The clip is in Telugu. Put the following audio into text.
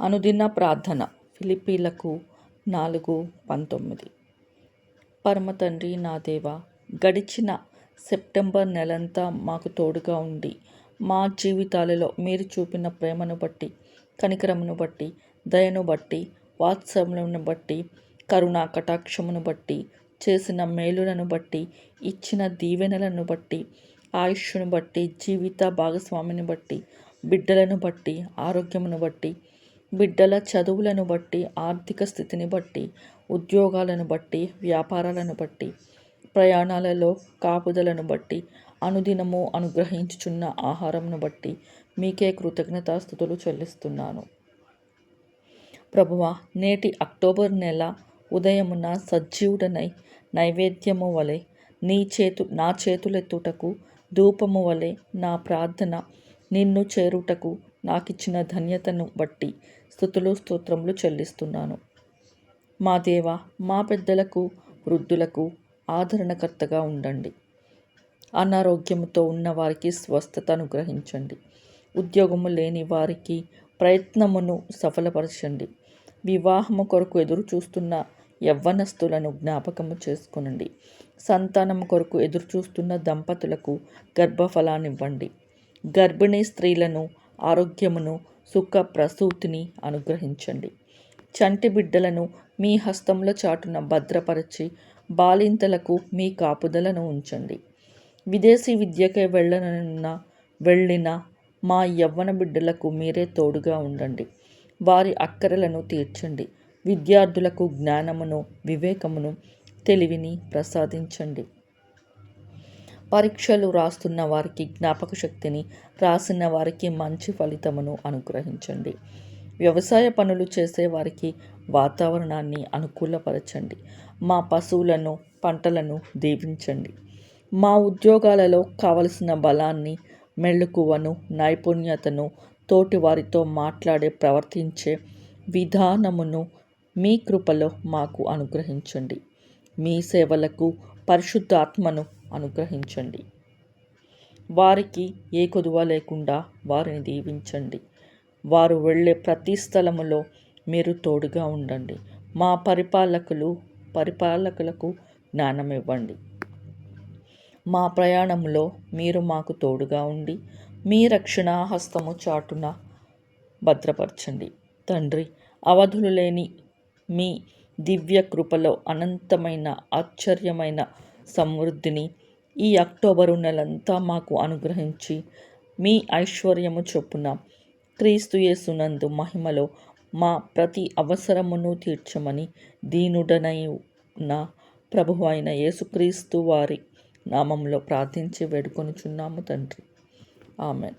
అనుదిన ప్రార్థన. ఫిలిపీలకు నాలుగు పంతొమ్మిది. పరమ తండ్రి నా దేవ గడిచిన సెప్టెంబర్ నెలంతా మాకు తోడుగా ఉండి మా జీవితాలలో మీరు చూపిన ప్రేమను బట్టి కనికరమును బట్టి దయను బట్టి వాత్సల్యమును బట్టి కరుణా కటాక్షమును బట్టి చేసిన మేలులను బట్టి ఇచ్చిన దీవెనలను బట్టి ఆయుష్ను బట్టి జీవిత భాగస్వామిని బట్టి బిడ్డలను బట్టి ఆరోగ్యమును బట్టి బిడ్డల చదువులను బట్టి ఆర్థిక స్థితిని బట్టి ఉద్యోగాలను బట్టి వ్యాపారాలను బట్టి ప్రయాణాలలో కాపుదలను బట్టి అనుదినము అనుగ్రహించుచున్న ఆహారంను బట్టి మీకే కృతజ్ఞతాస్థుతులు చెల్లిస్తున్నాను. ప్రభువ నేటి అక్టోబర్ నెల ఉదయమున సజీవుడనై నైవేద్యము వలె నీ చేతు నా చేతులెత్తుటకు ధూపము వలె నా ప్రార్థన నిన్ను చేరుటకు నాకిచ్చిన ధన్యతను బట్టి స్థుతులు స్తోత్రములు చెల్లిస్తున్నాను. మా దేవ మా పెద్దలకు వృద్ధులకు ఆదరణకర్తగా ఉండండి. అనారోగ్యముతో ఉన్న వారికి స్వస్థత అనుగ్రహించండి. ఉద్యోగము లేని వారికి ప్రయత్నమును సఫలపరచండి. వివాహము కొరకు ఎదురు చూస్తున్న యవ్వనస్తులను జ్ఞాపకము చేసుకునండి. సంతానం కొరకు ఎదురు చూస్తున్న దంపతులకు గర్భఫలాన్నివ్వండి. గర్భిణీ స్త్రీలను ఆరోగ్యమును సుఖ ప్రసూతిని అనుగ్రహించండి. చంటి బిడ్డలను మీ హస్తంలో చాటున భద్రపరచి బాలింతలకు మీ కాపుదలను ఉంచండి. విదేశీ విద్యకే వెళ్ళనున్న వెళ్ళిన మా యవ్వన బిడ్డలకు మీరే తోడుగా ఉండండి. వారి అక్కరలను తీర్చండి. విద్యార్థులకు జ్ఞానమును వివేకమును తెలివిని ప్రసాదించండి. పరీక్షలు రాస్తున్న వారికి జ్ఞాపక శక్తిని రాసిన వారికి మంచి ఫలితమును అనుగ్రహించండి. వ్యవసాయ పనులు చేసే వారికి వాతావరణాన్ని అనుకూలపరచండి. మా పశువులను పంటలను దీవించండి. మా ఉద్యోగాలలో కావలసిన బలాన్ని మెళుకువను నైపుణ్యతను తోటి వారితో మాట్లాడే ప్రవర్తించే విధానమును మీ కృపలో మాకు అనుగ్రహించండి. మీ సేవలకు పరిశుద్ధాత్మను అనుగ్రహించండి. వారికి ఏ కొదువ లేకుండా వారిని దీవించండి. వారు వెళ్ళే ప్రతి స్థలములో మీరు తోడుగా ఉండండి. మా పరిపాలకులు పరిపాలకులకు జ్ఞానం ఇవ్వండి. మా ప్రయాణంలో మీరు మాకు తోడుగా ఉండి మీ రక్షణ హస్తము చాటున భద్రపరచండి. తండ్రి అవధులు లేని మీ దివ్య కృపలో అనంతమైన ఆశ్చర్యమైన సమృద్ధిని ఈ అక్టోబరు నెలంతా మాకు అనుగ్రహించి మీ ఐశ్వర్యము చొప్పున క్రీస్తు యేసునందు మహిమలో మా ప్రతి అవసరమును తీర్చమని దీనుడనై ఉన్న ప్రభు అయిన యేసుక్రీస్తు వారి నామంలో ప్రార్థించి వేడుకొనుచున్నాము తండ్రి. ఆమెన్.